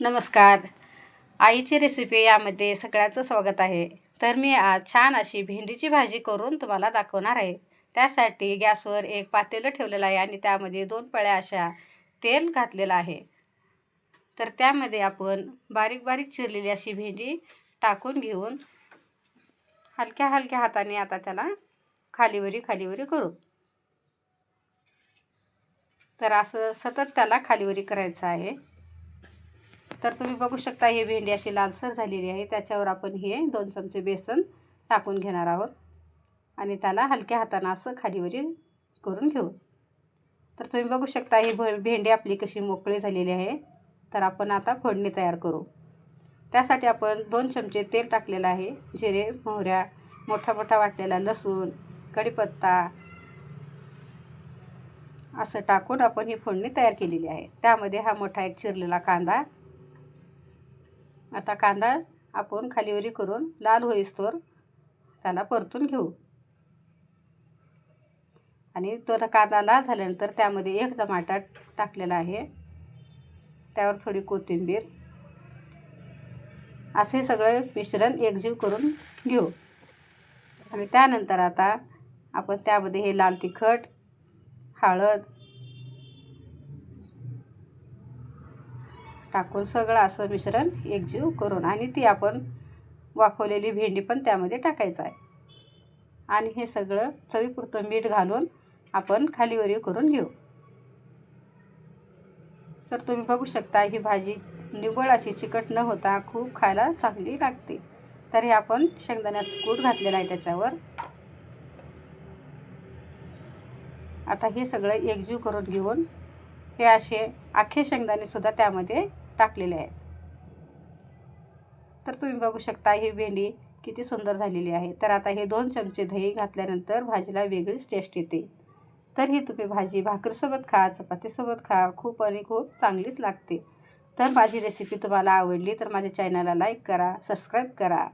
नमस्कार. आईची रेसिपी यामध्ये सगळ्याचं स्वागत आहे. तर मी आज छान अशी भेंडीची भाजी करून तुम्हाला दाखवणार आहे. त्यासाठी गॅसवर एक पातेलं ठेवलेलं आहे आणि त्यामध्ये दोन पळ्या अशा तेल घातलेलं आहे. तर त्यामध्ये आपण बारीक बारीक चिरलेली अशी भेंडी टाकून घेऊन हलक्या हलक्या हाताने आता त्याला खालीवरी खालीवरी करू. तर असं सतत त्याला खालीवरी करायचं आहे. तर तुम्ही बघू शकता ही भेंडी अशी लालसर झालेली आहे. त्याच्यावर आपण हे दोन चमचे बेसन टाकून घेणार आहोत. आणि त्याला हलक्या हातानं असं खालीवरी करून घेऊ. तर तुम्ही बघू शकता ही भ भेंडी आपली कशी मोकळी झालेली आहे. तर आपण आता फोडणी तयार करू. त्यासाठी आपण दोन चमचे तेल टाकलेलं आहे. जिरे मोहऱ्या मोठा मोठा वाटलेला लसूण कढीपत्ता असं टाकून आपण ही फोडणी तयार केलेली आहे. त्यामध्ये हा मोठा एक चिरलेला कांदा आता कांदा आपण खालीवरी करून लाल होईस्तोवर त्याला परतून घेऊ. आणि तो कांदा लाल झाल्यानंतर त्यामध्ये एक टमाटा टाकलेला आहे. त्यावर थोडी कोथिंबीर. असे सगळं मिश्रण एकजीव करून घेऊ. आणि त्यानंतर आता आपण त्यामध्ये हे लाल तिखट हळद टाकून सगळं असं मिश्रण एकजीव करून आणि ती आपण वाफवलेली भेंडी पण त्यामध्ये टाकायचं आहे. आणि हे सगळं चवीपुरतं मीठ घालून आपण खालीवरी करून घेऊ. तर तुम्ही बघू शकता ही भाजी निव्वळ अशी चिकट न होता खूप खायला चांगली लागते. तर हे आपण शेंगदाण्याचं कूट घातलेलं आहे त्याच्यावर. आता हे सगळं एकजीव करून घेऊन हे असे आखे शेंगदाणेसुद्धा त्यामध्ये टाकलेले आहेत. तर तुम्ही बघू शकता ही भेंडी किती सुंदर झालेली आहे. तर आता हे दोन चमचे दही घातल्यानंतर भाजीला वेगळीच टेस्ट येते. तर ही तुम्ही भाजी भाकरीसोबत खा चपातीसोबत खा खूप आणि खूप चांगलीच लागते. तर माझी रेसिपी तुम्हाला आवडली तर माझ्या चॅनलला लाईक करा सबस्क्राईब करा.